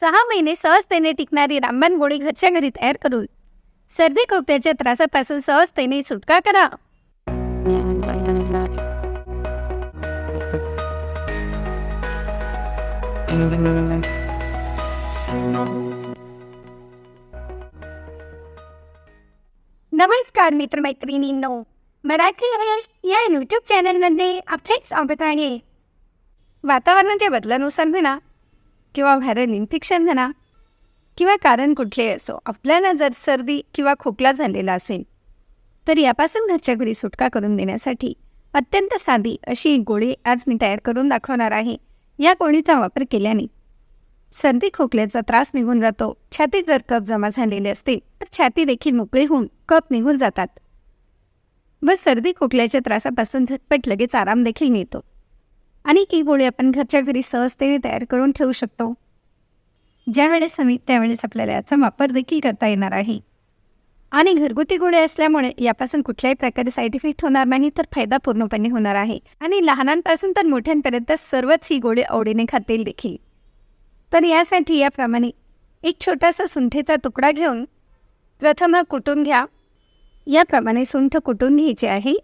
सहा महिने सहजतेने टिकणारी रामबाण गोळी घरच्या घरी तयार करून. सर्दी खोकल्याच्या त्रासापासून सहजतेने सुटका करा. नमस्कार मित्रमैत्रिणींनो. मराठी या यूट्यूब चॅनलमध्ये आपले स्वागत आहे. वातावरणाच्या बदलानुसार म्हणा किंवा व्हायरल इन्फेक्शन म्हणा किंवा कारण कुठलेही असो आपल्याला जर सर्दी किंवा खोकला झालेला असेल तर यापासून घरच्या घरी सुटका करून देण्यासाठी अत्यंत साधी अशी एक गोळी आज मी तयार करून दाखवणार आहे. या गोळीचा वापर केल्याने सर्दी खोकल्याचा त्रास निघून जातो. छातीत जर कप जमा झालेले असतील तर छाती देखील मोकळी होऊन कप निघून जातात व सर्दी खोकल्याच्या त्रासापासून झटपट लगेच आराम देखील मिळतो. आणि ही गोळी आपण घरच्या घरी सहजतेने तयार करून ठेवू शकतो. ज्यावेळेस हवी त्यावेळेस आपल्याला याचा वापर देखील करता येणार आहे. आणि घरगुती गोळी असल्यामुळे यापासून कुठल्याही प्रकारे साईड इफेक्ट होणार नाही तर फायदा पूर्णपणे होणार आहे. आणि लहानांपासून तर मोठ्यांपर्यंत सर्वच ही गोळी आवडीने खातील देखील. तर यासाठी याप्रमाणे एक छोटासा सुंठेचा तुकडा घेऊन प्रथम हा कुटून घ्या. याप्रमाणे सुंठ कुटून घ्यायचे आहे.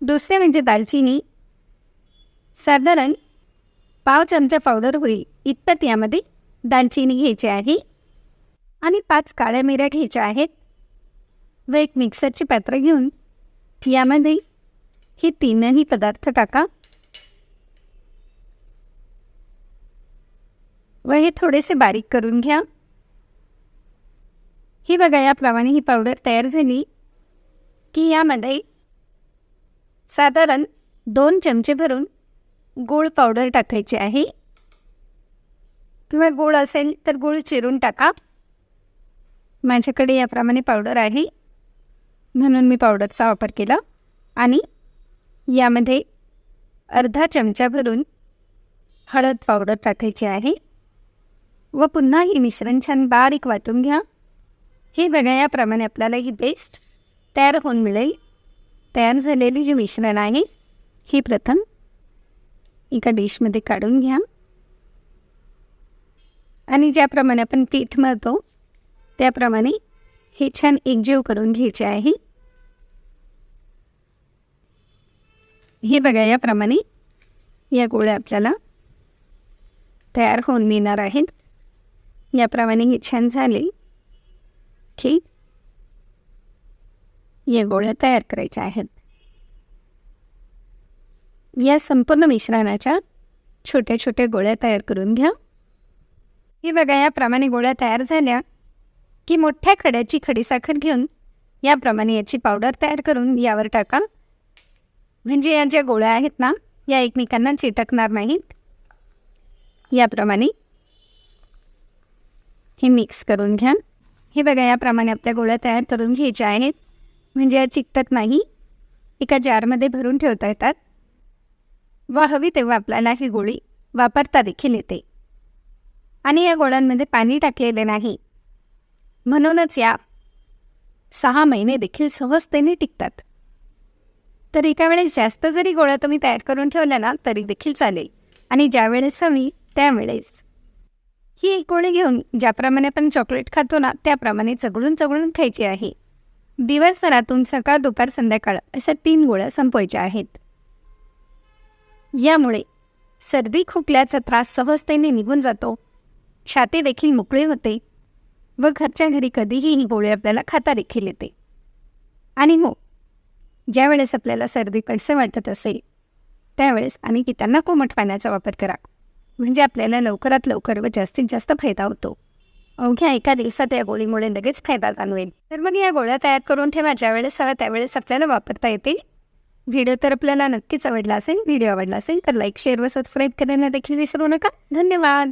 दुसरे म्हणजे दालचिनी. साधारण पाव चमचा पावडर होईल इतपत यामध्ये दालचिनी घ्यायची आहे आणि पाच काळ्या मिऱ्या घ्यायच्या आहेत व एक मिक्सरची पात्र घेऊन यामध्ये हे तीनही पदार्थ टाका व हे थोडेसे बारीक करून घ्या. ही बघा याप्रमाणे ही पावडर तयार झाली की यामध्ये साधारण दोन चमचे भरून गूळ पावडर टाकायची आहे. किंवा गूळ असेल तर गूळ चिरून टाका. माझ्याकडे याप्रमाणे पावडर आहे. म्हणून मी पावडरचा वापर केला. आणि यामध्ये अर्धा चमचा भरून हळद पावडर टाकायची आहे. व पुन्हा ही मिश्रण छान बारीक वाटून घ्या. हे बघा याप्रमाणे आपल्याला ही पेस्ट तयार होऊन मिळेल. तयार झालेली जी मिश्रण आहे ही प्रथम एका डिशमध्ये काढून घ्या. आणि ज्याप्रमाणे आपण पीठ मळतो त्याप्रमाणे हे छान एकजीव करून घ्यायचे आहे. हे बघा याप्रमाणे या गोळ्या आपल्याला तयार होऊन मिळणार आहेत. याप्रमाणे हे छान झाले ठीक या गोळ्या तयार करायच्या आहेत. या संपूर्ण मिश्रणाच्या छोट्या छोट्या गोळ्या तयार करून घ्या. हे बघा याप्रमाणे गोळ्या तयार झाल्या की मोठ्या खड्याची खडीसाखर घेऊन याप्रमाणे याची पावडर तयार करून यावर टाका. म्हणजे या ज्या गोळ्या आहेत ना या एकमेकांना चिटकणार नाहीत. याप्रमाणे हे मिक्स करून घ्या. हे बघा याप्रमाणे आपल्या गोळ्या तयार करून घ्यायच्या आहेत. म्हणजे या चिकटत नाही. एका जारमध्ये भरून ठेवता येतात. व हवी तेव्हा आपल्याला ही गोळी वापरता देखील येते. आणि या गोळ्यांमध्ये पाणी टाकलेले नाही. म्हणूनच या सहा महिने देखील सहजतेने टिकतात. तर एका वेळेस जास्त जरी गोळ्या तुम्ही तयार करून ठेवल्या ना तरी देखील चालेल. आणि ज्या वेळेस हवी त्यावेळेस. ही एक गोळी घेऊन ज्याप्रमाणे आपण चॉकलेट खातो ना त्याप्रमाणे चगळून चगळून खायची आहे. दिवसभरातून सकाळ दुपार संध्याकाळ अशा तीन गोळ्या संपवायच्या आहेत. यामुळे सर्दी खोकल्याचा त्रास सहजतेने निघून जातो. छाती देखील मोकळी होते व घरच्या घरी कधीही ही गोळी आपल्याला खाता देखील येते. आणि हो ज्यावेळेस आपल्याला सर्दी पडसे वाटत असेल त्यावेळेस आम्ही पितांना कोमट पाण्याचा वापर करा. म्हणजे आपल्याला लवकरात लवकर व जास्तीत जास्त फायदा होतो. अवघ्या एका दिवसात या गोळीमुळे लगेच फायदा जाणवेल. तर मग या गोळ्या तयार करून ठेवा ज्यावेळेस हव्या त्यावेळेस आपल्याला वापरता येतील. व्हिडिओ तर आपल्याला नक्कीच आवडला असेल व्हिडिओ आवडला असेल तर लाईक शेअर व सबस्क्राईब करायला देखील विसरू नका. धन्यवाद.